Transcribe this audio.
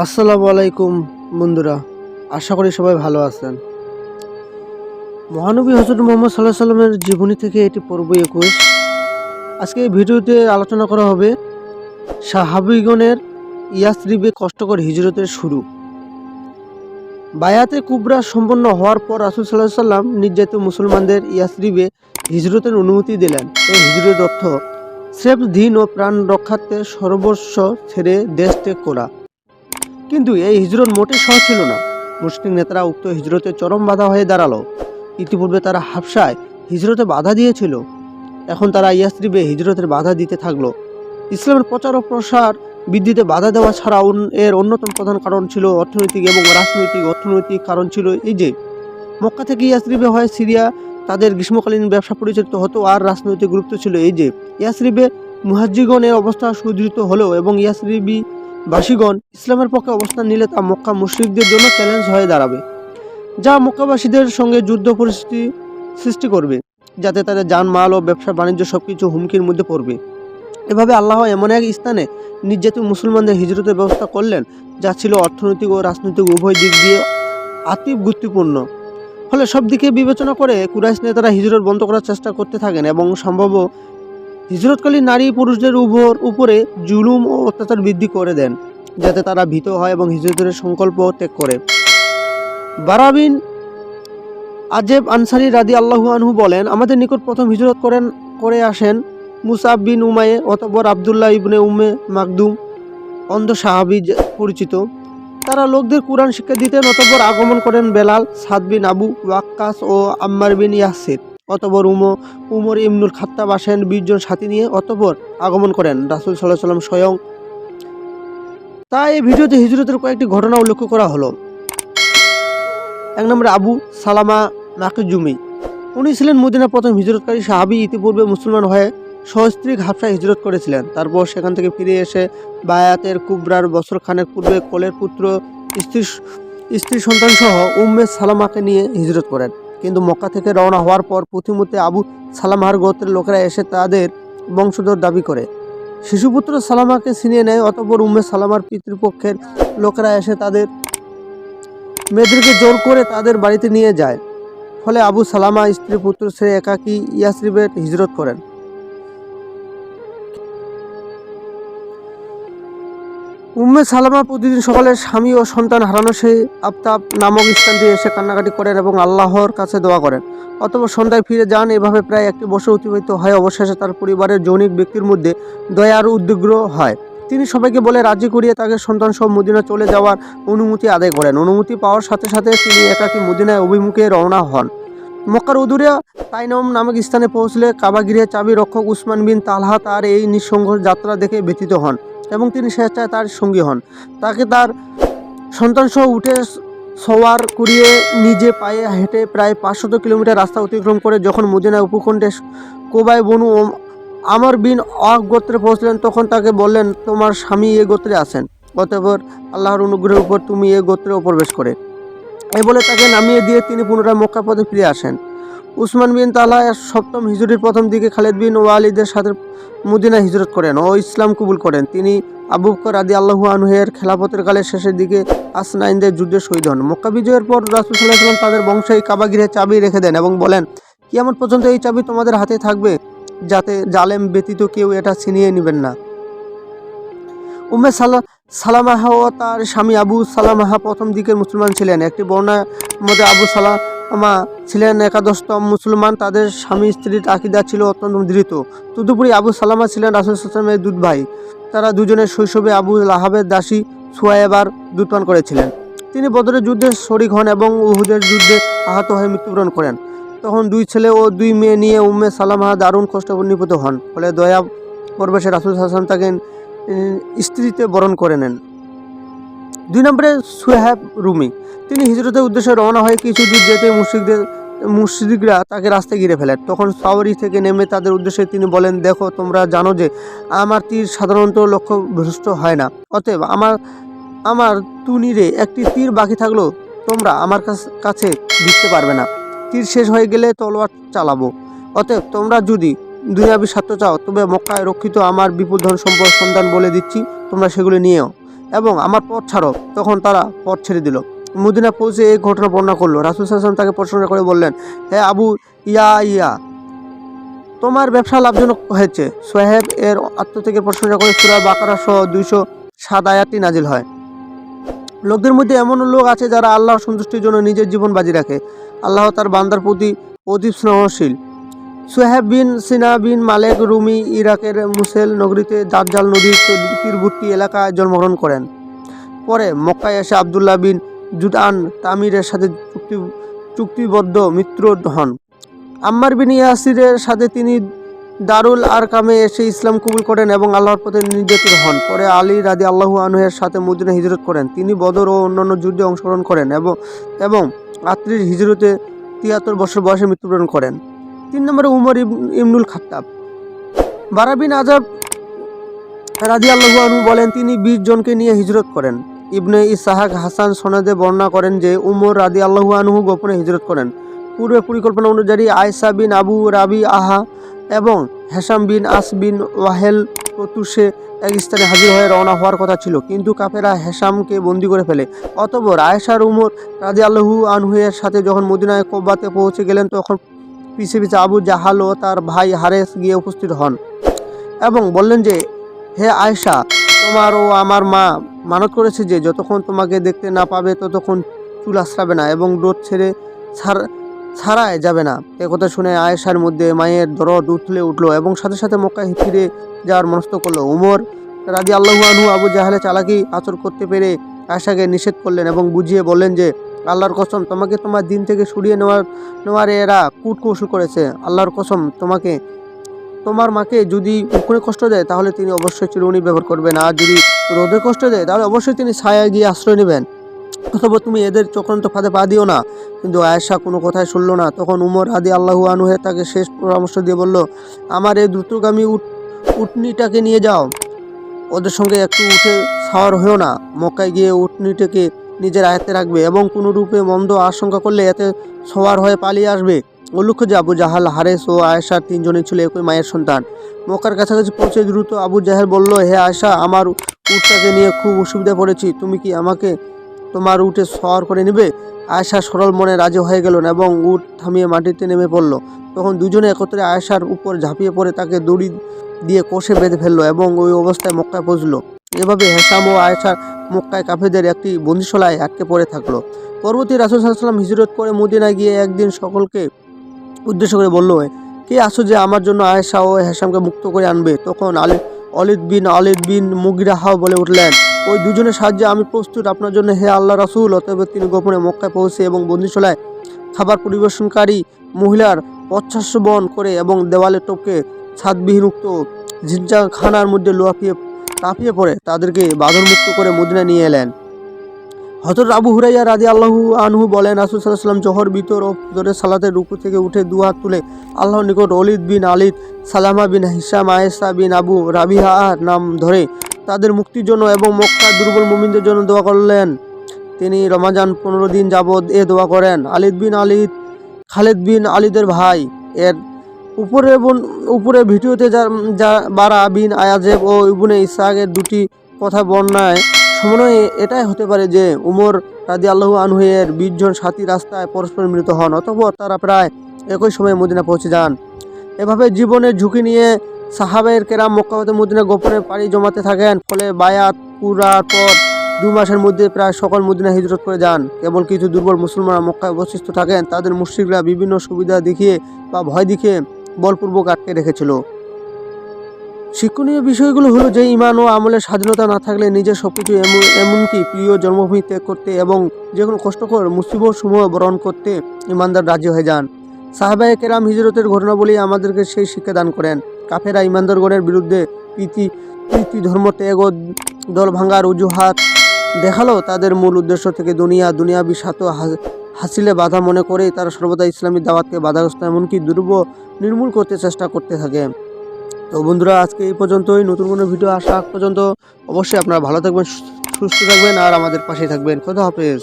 আসসালামু আলাইকুম, বন্ধুরা। আশা করি সবাই ভালো আছেন। মহানবী হজরত মোহাম্মদ সাল্লাহ সাল্লামের জীবনী থেকে এটি পর্ব একুশ। আজকে এই ভিডিওতে আলোচনা করা হবে সাহাবিগণের ইয়াসরিবে কষ্টকর হিজরতের শুরু। বায়াতে কুবরা সম্পন্ন হওয়ার পর রাসুল সাল্লাহ সাল্লাম নির্যাতিত মুসলমানদের ইয়াসরিবে হিজরতের অনুমতি দিলেন। এই হিজরতের অর্থ স্রেফ দিন ও প্রাণ রক্ষার্থে সর্বস্ব ছেড়ে দেশ ত্যাগ করা। কিন্তু এই হিজরত মোটেই সহজ ছিল না। মুসলিম নেতারা উক্ত হিজরতে চরম বাধা হয়ে দাঁড়াল। ইতিপূর্বে তারা হাফসায় হিজরতে বাধা দিয়েছিল। এখন তারা ইয়াসরিবে হিজরতের বাধা দিতে থাকল। ইসলামের প্রচার ও প্রসার বৃদ্ধিতে বাধা দেওয়া ছাড়া এর অন্যতম প্রধান কারণ ছিল অর্থনৈতিক এবং রাজনৈতিক, অর্থনৈতিক কারণ ছিল এই যে, মক্কা থেকে ইয়াসরিবে হয় সিরিয়া তাদের গ্রীষ্মকালীন ব্যবসা পরিচালিত হতো আর রাজনৈতিক গুরুত্ব ছিল এই যে, ইয়াসরিবে মুহাজ্জিগণের অবস্থা সুদৃঢ় হলেও এবং ইয়াসরিবি বাসীগণ, ইসলামের পক্ষে অবস্থান নিলে তা মক্কা মুশরিকদের জন্য চ্যালেঞ্জ হয়ে দাঁড়াবে, যা মক্কাবাসীদের সঙ্গে যুদ্ধ পরিস্থিতি সৃষ্টি করবে, যাতে তাদের যানমাল ও ব্যবসা বাণিজ্য সবকিছু হুমকির মধ্যে পড়বে। এভাবে আল্লাহ এমন এক স্থানে নির্যাতিত মুসলমানদের হিজরতের ব্যবস্থা করলেন, যা ছিল অর্থনৈতিক ও রাজনৈতিক উভয় দিক দিয়ে আতিব গুরুত্বপূর্ণ। ফলে সব দিকে বিবেচনা করে কুরাইশ নেতারা হিজরত বন্ধ করার চেষ্টা করতে থাকেন এবং সম্ভব হিজরতকালীন নারী পুরুষদের উপর উপরে জুলুম ও অত্যাচার বৃদ্ধি করে দেন, যাতে তারা ভীত হয় এবং হিজরতের সংকল্প ত্যাগ করে। বারাবিন আজেব আনসারি রাদি আল্লাহু আনহু বলেন, আমাদের নিকট প্রথম হিজরত করেন করে আসেন মুসাব বিন উমায়ে অতপর আবদুল্লাহ ইবনে উমে মাকদুম, অন্ধ সাহাবি পরিচিত। তারা লোকদের কোরআন শিক্ষা দিতেন, অতপর আগমন করেন বেলাল, সাদ বিন আবু ওয়াক্কাস ও আম্মার বিন ইয়াসির। অতপর উমো উমর ইমনুল খাত্তাব আসেন বিশজন সাথী নিয়ে অতপর আগমন করেন রাসুল সাল্লাহ সাল্লাম স্বয়ং। তাই এই ভিডিওতে হিজরতের কয়েকটি ঘটনা উল্লেখ করা হলো। এক নম্বরে আবু সালামা নাকিজুমি। উনি ছিলেন মদিনা প্রথম হিজরতকারী সাহাবি, ইতিপূর্বে মুসলমান হয়ে সস্ত্রীক হাফসায় হিজরত করেছিলেন। তারপর সেখান থেকে ফিরে এসে বায়াতের কুবরার বছর খানের পূর্বে কোলের পুত্র, স্ত্রী স্ত্রী সন্তান সহ উম্মে সালামাকে নিয়ে হিজরত করেন। কিন্তু মক্কা থেকে রওনা হওয়ার পর প্রতিমতে আবু সালামার গোত্রের লোকেরা এসে তাদের বংশধর দাবি করে। শিশুপুত্র সালামাকে ছিনিয়ে নেয়, অতপর উম্মে সালামার পিতৃপক্ষের লোকেরা এসে তাদের মেয়েদেরকে জোর করে তাদের বাড়িতে নিয়ে যায়। ফলে আবু সালামা স্ত্রী পুত্র সে একাকী ইয়াসরিবের হিজরত করেন। উম্মে সালামা প্রতিদিন সকালে স্বামী ও সন্তান হারানো সেই আফতাব নামক স্থানটি এসে কান্নাকাটি করেন এবং আল্লাহর কাছে দোয়া করেন। অতপর সন্ধ্যায় ফিরে যান, এভাবে প্রায় একটি বছর অতিবাহিত হয়। অবশেষে তার পরিবারের যৌনিক ব্যক্তির মধ্যে দয়ার উদ্বিগ্র হয়। তিনি সবাইকে বলে রাজি করিয়ে তাকে সন্তান সহ মদিনা চলে যাওয়ার অনুমতি আদায় করেন। অনুমতি পাওয়ার সাথে সাথে তিনি একাকী মদিনায় অভিমুখে রওনা হন। মক্কার উদুরে তাইনম নামক স্থানে পৌঁছলে কাবাগিরে চাবি রক্ষক উসমান বিন তালহা তার এই নিঃসঙ্গ যাত্রা দেখে ব্যথিত হন। এবং তিনি স্বেচ্ছায় তার সঙ্গী হন। তাকে তার সন্তানসহ উঠে সওয়ার করিয়ে নিজে পায়ে হেঁটে প্রায় পাঁচশত কিলোমিটার রাস্তা অতিক্রম করে যখন মদিনায় উপকণ্ঠে কোবায় বনু আমর বিন অক গোত্রে পৌঁছলেন, তখন তাকে বললেন, তোমার স্বামী এ গোত্রে আছেন। অতঃপর আল্লাহর অনুগ্রহের উপর তুমি এ গোত্রে প্রবেশ করে। এই বলে তাকে নামিয়ে দিয়ে তিনি পুনরায় মক্কা পথে ফিরে আসেন। উসমান বিন তালা সপ্তম হিজরির প্রথম দিকে খালেদ বিন ওয়ালিদের সাথে মদিনা হিজরত করেন ও ইসলাম কবুল করেন। তিনি আবু বকর আদি আল্লাহু আনহের খেলাফতের কালের শেষের দিকে আসনাইনদের যুদ্ধে শহীদ হন। মক্কা বিজয়ের পর রাসুল সাল্লাহ সাল্লাম তাদের বংশে এই কাবাগিরে চাবি রেখে দেন এবং বলেন, কিয়ামত পর্যন্ত এই চাবি তোমাদের হাতে থাকবে, যাতে জালেম ব্যতীত কেউ এটা ছিনিয়ে নেবেন না। উম্মে সালা, সালামাহা ও তার স্বামী আবু সালামাহা প্রথম দিকের মুসলমান ছিলেন। একটি বর্ণার মধ্যে আবু সালামা ছিলেন একাদশতম মুসলমান। তাদের স্বামী স্ত্রীর আকিদা ছিল অত্যন্ত দৃঢ়। তদুপরি আবু সালামা ছিলেন রাসুল সালামের দুধ ভাই। তারা দুজনের শৈশবে আবু লাহাবের দাসী সুয়াইবার দুধপান করেছিলেন। তিনি বদরের যুদ্ধে শরিক হন এবং উহুদের যুদ্ধে আহত হয়ে মৃত্যুবরণ করেন। তখন দুই ছেলে ও দুই মেয়ে নিয়ে উম্মে সালামা দারুণ কষ্ট নিপত হন। ফলে দয়া পরবেশে রাসুল হাসান তাকে স্ত্রীতে বরণ করে নেন। দুই নম্বরে সুহেব রুমি। তিনি হিজরতের উদ্দেশ্যে রওনা হয়ে কিছু দূর যেতে মুশরিকদের মুশরিকরা তাকে রাস্তায় ঘিরে ফেলেন। তখন সাওয়ারি থেকে নেমে তাদের উদ্দেশ্যে তিনি বলেন, দেখো, তোমরা জানো যে আমার তীর সাধারণত লক্ষ্য ভ্রষ্ট হয় না। অতএব আমার আমার তুনিরে একটি তীর বাকি থাকল তোমরা আমার কাছ- কাছে দিতে পারবে না। তীর শেষ হয়ে গেলে তলোয়ার চালাবো। অতএব তোমরা যদি দুনিয়াবি স্বার্থ চাও, তবে মক্কায় রক্ষিত আমার বিপুল ধন সম্পদ সন্ধান বলে দিচ্ছি। তোমরা সেগুলি নিয়েও এবং আমার পথ ছাড়ো। তখন তারা পথ ছেড়ে দিল। মদিনা পৌঁছে এই ঘটনা বর্ণনা করল। রাসুল সাল্লাম তাকে প্রশ্ন করে বললেন, হে আবু ইয়া ইয়া, তোমার ব্যবসা লাভজনক হয়েছে। সোহেব এর আত্ম থেকে প্রশংসা করে সুরা বাকারা সহ দুইশো সাত আয়াতটি নাজিল হয়। লোকদের মধ্যে এমন লোক আছে যারা আল্লাহর সন্তুষ্টির জন্য নিজের জীবন বাজি রাখে। আল্লাহ তার বান্দার প্রতি অতীব স্নেহশীল। সোহেব বিন সিনা বিন মালেক রুমি ইরাকের মুসেল নগরীতে দাজ্জাল নদীর তীরবর্তী এলাকায় জন্মগ্রহণ করেন। পরে মক্কায় এসে আবদুল্লাহ বিন জুদান তামিরের সাথে চুক্তি চুক্তিবদ্ধ মিত্র হন। আম্মার বিন ইয়াসিরের সাথে তিনি দারুল আরকামে এসে ইসলাম কবুল করেন এবং আল্লাহর পথে নির্যাতিত হন। পরে আলী রাদি আল্লাহু আনহের সাথে মদিনা হিজরত করেন। তিনি বদর ও অন্যান্য যুদ্ধে অংশগ্রহণ করেন এবং এবং আত্রির হিজরতে তিয়াত্তর বছর বয়সে মৃত্যুবরণ করেন। তিন নম্বরে উমর ইমনুল খাত্তাব। বারাবিন আজাব রাদি আল্লাহু আনহু বলেন, তিনি বিশ জনকে নিয়ে হিজরত করেন। ইবনে ইসাহাক হাসান সনদে বর্ণনা করেন যে, উমর আল্লাহু আনহু গোপনে হিজরত করেন। পূর্বে পরিকল্পনা অনুযায়ী আয়সা বিন আবু রাবি আহা এবং হেসাম বিন আস বিন ওয়াহেল প্রতুষে এক স্থানে হাজির হয়ে রওনা হওয়ার কথা ছিল। কিন্তু কাফেরা হেসামকে বন্দি করে ফেলে। অতঃপর আয়েশার উমর রাজি আল্লাহু আনহুয়ের সাথে যখন মদিনায় কোব্বাতে পৌঁছে গেলেন, তখন পিছে পিছে আবু জাহাল ও তার ভাই হারেস গিয়ে উপস্থিত হন এবং বললেন যে, হে আয়েশা, তোমার ও আমার মা মানত করেছে যে, যতক্ষণ তোমাকে দেখতে না পাবে, ততক্ষণ চুল আশ্রাবে না এবং রোদ ছেড়ে ছাড়, ছাড়ায় যাবে না। এ কথা শুনে আয়েশার মধ্যে মায়ের দরদ উঠলে উঠল এবং সাথে সাথে মক্কায় ফিরে যাওয়ার মনস্থ করল। উমর রাজি আল্লাহু আবু জাহালে চালাকি আচর করতে পেরে আয়েশাকে নিষেধ করলেন এবং বুঝিয়ে বললেন যে আল্লাহর কসম, তোমাকে তোমার দিন থেকে সরিয়ে নেওয়ার নেওয়ার এরা কূট কৌশল করেছে। আল্লাহর কসম, তোমাকে, তোমার মাকে যদি উকুনে কষ্ট দেয়, তাহলে তিনি অবশ্যই চিরুনি ব্যবহার করবেন। আর যদি রোদে কষ্ট দেয়, তাহলে অবশ্যই তিনি ছায়া গিয়ে আশ্রয় নেবেন। অথবা তুমি এদের চক্রান্ত ফাঁদে পা দিও না। কিন্তু আয়েশা কোনো কথাই শুনলো না। তখন উমর আদি আল্লাহু আনুহে তাকে শেষ পরামর্শ দিয়ে বলল, আমার এই দ্রুতগামী উট, উটনিটাকে নিয়ে যাও। ওদের সঙ্গে একটু উঠে সাওয়ার হয়েও না। মক্কায় গিয়ে উটনিটাকে নিজের আয়ত্তে রাখবে এবং কোনো রূপে মন্দ আশঙ্কা করলে এতে সওয়ার হয়ে পালিয়ে আসবে। উল্লেখ্য যে আবু জাহাল, হারেস ও আয়েশার তিনজনই ছিল একই মায়ের সন্তান। মক্কার কাছাকাছি পৌঁছে দ্রুত আবু জাহেল বলল, হে আয়েশা, আমার উটটাকে নিয়ে খুব অসুবিধা পড়েছি। তুমি কি আমাকে তোমার উটে সওয়ার করে নেবে? আয়েশা সরল মনে রাজি হয়ে গেলেন এবং উট থামিয়ে মাটিতে নেমে পড়ল। তখন দুজনে একত্রে আয়েশার উপর ঝাঁপিয়ে পড়ে তাকে দড়ি দিয়ে কষে বেঁধে ফেলল এবং ওই অবস্থায় মক্কায় পৌঁছলো। এভাবে হেসাম ও আয়েশার মক্কায় কাফেদের একটি বন্দিশলায় আটকে পড়ে থাকল। পরবর্তী রাসুল সাল্লাম হিজরত করে মদিনায় গিয়ে একদিন সকলকে উদ্দেশ্য করে বলল, কে আসো যে আমার জন্য আয়েশা ও হেসামকে মুক্ত করে আনবে? তখন আলী অলিদ বিন আলিদ বিন মুগিরাহাও বলে উঠলেন, ওই দুজনের সাহায্যে আমি প্রস্তুত। আপনার জন্য হে আল্লাহ রাসুল, অতএব তিনি গোপনে মক্কায় পৌঁছে এবং বন্দিশালায় খাবার পরিবেশনকারী মহিলার পচ্ছাস্য বহন করে এবং দেওয়ালে টপকে ছাদবিহীন উক্ত ঝিঞ্জা খানার মধ্যে লোয়াফিয়ে তাপিয়ে পড়ে, তাদেরকে বাঁধনমুক্ত করে মদিনা নিয়ে এলেন। হজরত আবু হুরাইয়া রাজি আল্লাহু আনহু বলেন, রাসুল সাল্লাম জহর, বিতর ও ফজরের সালাতের রুকু থেকে উঠে দু হাত তুলে আল্লাহর নিকট অলিদ বিন আলিদ, সালামা বিন হিসাম আয়েসা বিন আবু রাবিহার নাম ধরে তাদের মুক্তির জন্য এবং মক্কা দুর্বল মুমিনদের জন্য দোয়া করলেন। তিনি রমাজান পনেরো দিন যাবৎ এ দোয়া করেন। আলিদ বিন আলিদ, খালেদ বিন আলিদের ভাই, এর উপরে উপরে ভিডিওতে যা যা, বারা, বিন, আয়াজেব ও ইবনে ইসাকের দুটি কথা বর্ণায়, সমন্বয়ে এটাই হতে পারে যে উমর রাজি আল্লাহু আনহুয়ের বিশ জন সাথী রাস্তায় পরস্পর মিলিত হন, অতঃপর তারা প্রায় একই সময়ে মদিনা পৌঁছে যান। এভাবে জীবনের ঝুঁকি নিয়ে সাহাবের কেরাম মক্কা হতে মদিনা গোপনে পাড়ি জমাতে থাকেন, ফলে বায়াত পুরার পর দু মাসের মধ্যে প্রায় সকল মদিনা হিজরত করে যান। কেবল কিছু দুর্বল মুসলমানরা মক্কায় অবশিষ্ট থাকেন, তাদের মুশ্রিকরা বিভিন্ন সুবিধা দেখিয়ে বা ভয় দেখিয়ে বলপূর্বক আটকে রেখেছিল। শিক্ষণীয় বিষয়গুলো হলো যে, ইমান ও আমলের স্বাধীনতা না থাকলে নিজের সবকিছু এমন, এমনকি প্রিয় জন্মভূমি ত্যাগ করতে এবং যে কোনো কষ্টকর মুসিবত সমূহ বরণ করতে ইমানদার রাজি হয়ে যান। সাহাবায়ে কেরাম হিজরতের ঘটনাবলী আমাদেরকে সেই শিক্ষা দান করেন। কাফেরা ইমানদারগণের বিরুদ্ধে প্রীতি প্রীতি, ধর্ম ত্যাগ ও দল ভাঙ্গার অজুহাত দেখাল। তাদের মূল উদ্দেশ্য থেকে দুনিয়া দুনিয়া বিষাত হাসিলে বাধা মনে করে তারা সর্বদা ইসলামী দাওয়াতকে বাধাগ্রস্ত এমনকি দুর্ব নির্মূল করতে চেষ্টা করতে থাকে। তো বন্ধুরা, আজকে এই পর্যন্তই। নতুন কোনো ভিডিও আসা পর্যন্ত অবশ্যই আপনারা ভালো থাকবেন, সুস্থ থাকবেন আর আমাদের পাশে থাকবেন। খোদা হাফেজ।